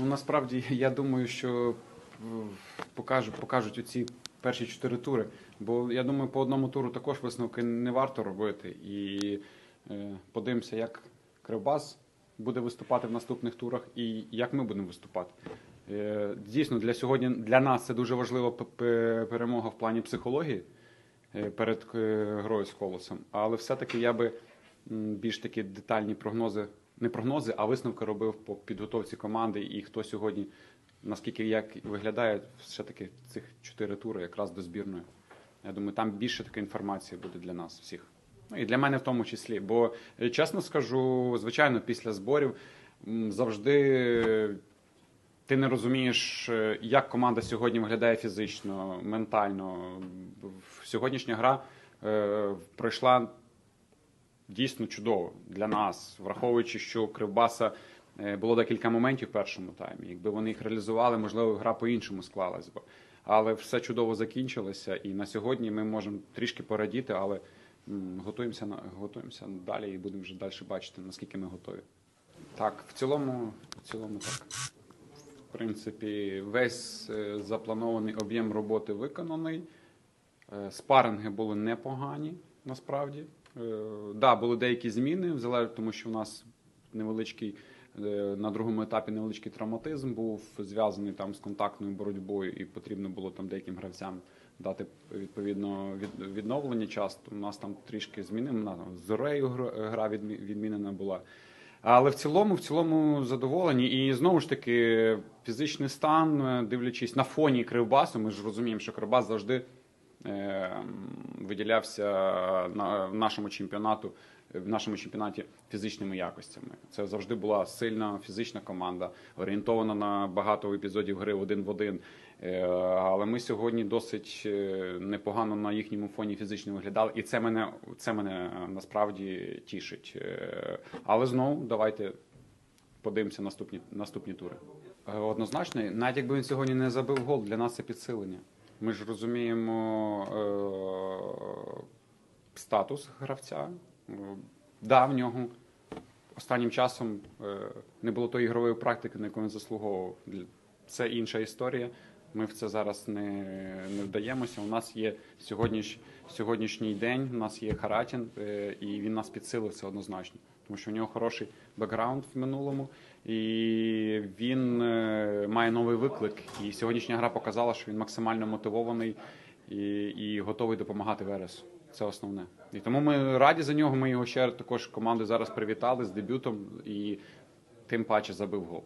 Ну, насправді я думаю, що покажу, покажуть оці перші чотири тури. Бо я думаю, по одному туру також висновки не варто робити. І е, подивимося, як Кривбас буде виступати в наступних турах і як ми будемо виступати. Е, дійсно, для сьогодні для нас це дуже важлива перемога в плані психології е, перед е, грою з колосом. Але все-таки я би більш такі детальні прогнози, не прогнози, а висновки робив по підготовці команди і хто сьогодні, наскільки як виглядає, все-таки цих чотири тури якраз до збірної. Я думаю, там більше така інформації буде для нас всіх. Ну і для мене в тому числі. Бо е, чесно скажу, звичайно, після зборів завжди ти не розумієш, е, як команда сьогодні виглядає фізично, ментально. Сьогоднішня гра е, пройшла дійсно чудово для нас, враховуючи, що Кривбаса е, було декілька моментів в першому таймі. Якби вони їх реалізували, можливо, гра по-іншому склалась би. Але все чудово закінчилося, і на сьогодні ми можемо трішки порадіти, але готуємося на готуємося далі і будемо вже далі бачити, наскільки ми готові. Так, в цілому, в цілому так. В принципі, весь е, запланований об'єм роботи виконаний. Е, Спаринги були непогані, насправді. Е, Да, були деякі зміни, залежно, тому що у нас невеличкий е, на другому етапі невеличкий травматизм був зв'язаний там з контактною боротьбою, і потрібно було там деяким гравцям дати відповідно відновлення часу. У нас там трішки змінено. З Зорею гра- відмінена була. Але в цілому, в цілому задоволені. І знову ж таки, фізичний стан, е, дивлячись на фоні Кривбасу, ми ж розуміємо, що Кривбас завжди виділявся на в нашому чемпіонату, в нашому чемпіонаті фізичними якостями. Це завжди була сильна фізична команда, орієнтована на багато епізодів гри один в один. Е, Але ми сьогодні досить е, непогано на їхньому фоні фізично виглядали, і це мене це мене е, насправді тішить. Е, Але знову давайте подивимося наступні наступні тури. Е, Однозначно, навіть якби він сьогодні не забив гол, для нас це підсилення. Ми ж розуміємо е, статус гравця. Е, Да, в нього останнім часом е, не було тої ігрової практики, на яку він заслуговував. Це інша історія. Ми в це зараз не, не вдаємося. У нас є сьогодніш, сьогоднішній день, у нас є Харатін, е, і він нас підсилив це однозначно. Тому що у нього хороший бекграунд в минулому, і він е, має новий виклик. І сьогоднішня гра показала, що він максимально мотивований і, і готовий допомагати Вересу. Це основне. І тому ми раді за нього. Ми його ще також команди зараз привітали з дебютом і тим паче забив гол.